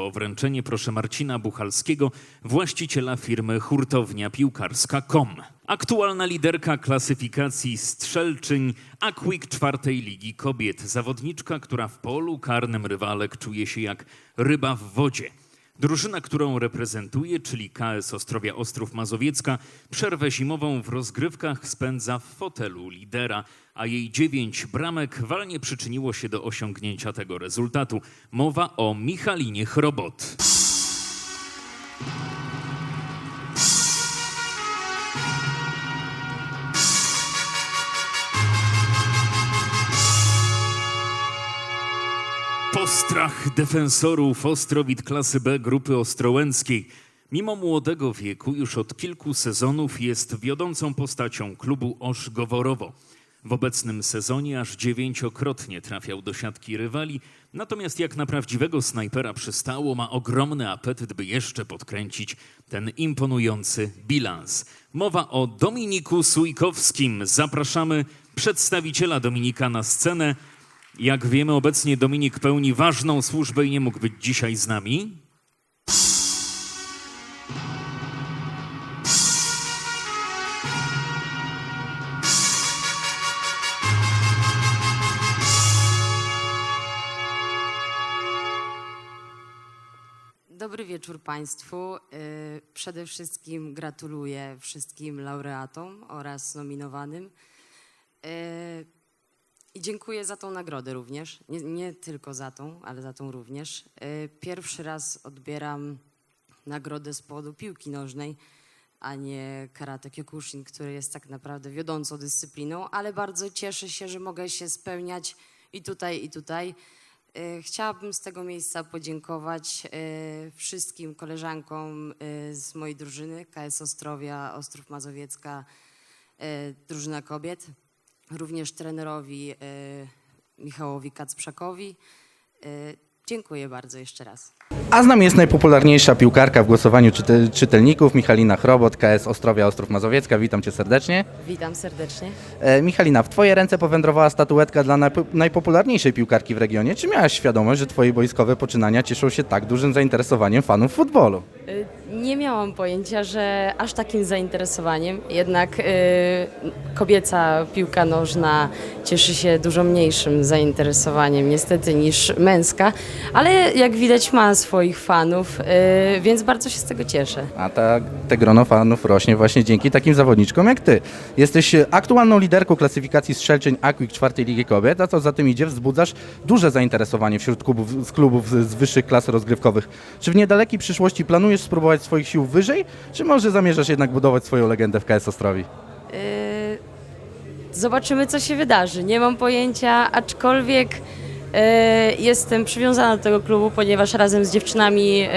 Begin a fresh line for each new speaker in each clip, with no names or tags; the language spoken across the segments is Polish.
Po wręczenie proszę Marcina Buchalskiego, właściciela firmy Hurtownia Piłkarska KOM. Aktualna liderka klasyfikacji strzelczyń Akwik czwartej Ligi Kobiet. Zawodniczka, która w polu karnym rywalek czuje się jak ryba w wodzie. Drużyna, którą reprezentuje, czyli KS Ostrowia Ostrów Mazowiecka, przerwę zimową w rozgrywkach spędza w fotelu lidera, a jej dziewięć bramek walnie przyczyniło się do osiągnięcia tego rezultatu. Mowa o Michalinie Chrobot. Postrach defensorów Ostrowit klasy B grupy ostrołęckiej. Mimo młodego wieku już od kilku sezonów jest wiodącą postacią klubu Osz Goworowo. W obecnym sezonie aż dziewięciokrotnie trafiał do siatki rywali, natomiast jak na prawdziwego snajpera przystało, ma ogromny apetyt, by jeszcze podkręcić ten imponujący bilans. Mowa o Dominiku Sujkowskim. Zapraszamy przedstawiciela Dominika na scenę. Jak wiemy, obecnie Dominik pełni ważną służbę i nie mógł być dzisiaj z nami.
Dobry wieczór Państwu. Y, Przede wszystkim gratuluję wszystkim laureatom oraz nominowanym. I dziękuję za tą nagrodę również. Nie, nie tylko za tą, ale za tą również. Y, Pierwszy raz odbieram nagrodę z powodu piłki nożnej, a nie karate kyokushin, który jest tak naprawdę wiodącą dyscypliną, ale bardzo cieszę się, że mogę się spełniać i tutaj, i tutaj. E, Chciałabym z tego miejsca podziękować e, wszystkim koleżankom e, z mojej drużyny KS Ostrowia, Ostrów Mazowiecka, e, drużyna kobiet, również trenerowi e, Michałowi Kacprzakowi. E, Dziękuję bardzo jeszcze raz.
A z nami jest najpopularniejsza piłkarka w głosowaniu czyte, czytelników, Michalina Chrobot, KS Ostrowia Ostrów Mazowiecka. Witam Cię serdecznie.
Witam serdecznie.
E, Michalina, w Twoje ręce powędrowała statuetka dla najpo, najpopularniejszej piłkarki w regionie. Czy miałaś świadomość, że Twoje boiskowe poczynania cieszą się tak dużym zainteresowaniem fanów futbolu?
Y, Nie miałam pojęcia, że aż takim zainteresowaniem. Jednak y, kobieca piłka nożna cieszy się dużo mniejszym zainteresowaniem niestety niż męska, ale jak widać ma swoich fanów, y, więc bardzo się z tego cieszę.
A ta, te grono fanów rośnie właśnie dzięki takim zawodniczkom jak Ty. Jesteś aktualną liderką klasyfikacji strzelczeń Akwik czwartej Ligi Kobiet, a co za tym idzie, wzbudzasz duże zainteresowanie wśród klubów, z klubów z wyższych klas rozgrywkowych. Czy w niedalekiej przyszłości planujesz spróbować swoich sił wyżej, czy może zamierzasz jednak budować swoją legendę w KS Ostrowi?
Y, Zobaczymy, co się wydarzy. Nie mam pojęcia, aczkolwiek y, jestem przywiązana do tego klubu, ponieważ razem z dziewczynami y,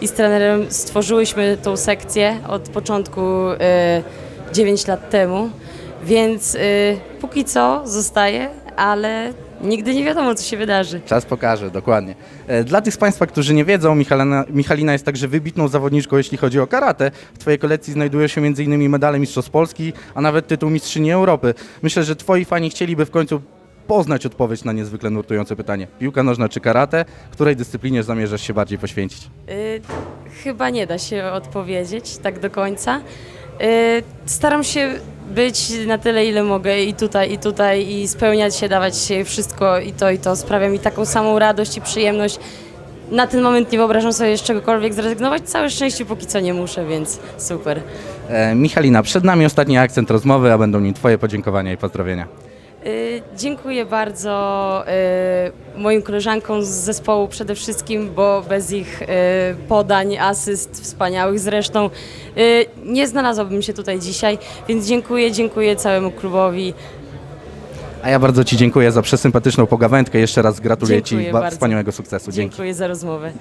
i z trenerem stworzyłyśmy tą sekcję od początku y, 9 lat temu, więc póki co zostaje, ale nigdy nie wiadomo, co się wydarzy.
Czas pokaże, dokładnie. E, Dla tych z Państwa, którzy nie wiedzą, Michalina, Michalina jest także wybitną zawodniczką, jeśli chodzi o karate. W Twojej kolekcji znajdują się m.in. medale Mistrzostw Polski, a nawet tytuł Mistrzyni Europy. Myślę, że Twoi fani chcieliby w końcu poznać odpowiedź na niezwykle nurtujące pytanie. Piłka nożna czy karate? Której dyscyplinie zamierzasz się bardziej poświęcić?
Y, chyba nie da się odpowiedzieć tak do końca. Y, staram się być na tyle, ile mogę i tutaj, i tutaj, i spełniać się, dawać się wszystko i to, i to. Sprawia mi taką samą radość i przyjemność. Na ten moment nie wyobrażam sobie z czegokolwiek zrezygnować. Całe szczęście póki co nie muszę, więc super.
E, Michalina, przed nami ostatni akcent rozmowy, a będą nim Twoje podziękowania i pozdrowienia.
Y, Dziękuję bardzo y, moim koleżankom z zespołu przede wszystkim, bo bez ich y, podań, asyst wspaniałych zresztą nie znalazłabym się tutaj dzisiaj, więc dziękuję, dziękuję całemu klubowi.
A ja bardzo Ci dziękuję za przesympatyczną pogawędkę. Jeszcze raz gratuluję
Dziękuję
Ci ba-
bardzo.
wspaniałego sukcesu. Dzięki.
Dziękuję za rozmowę.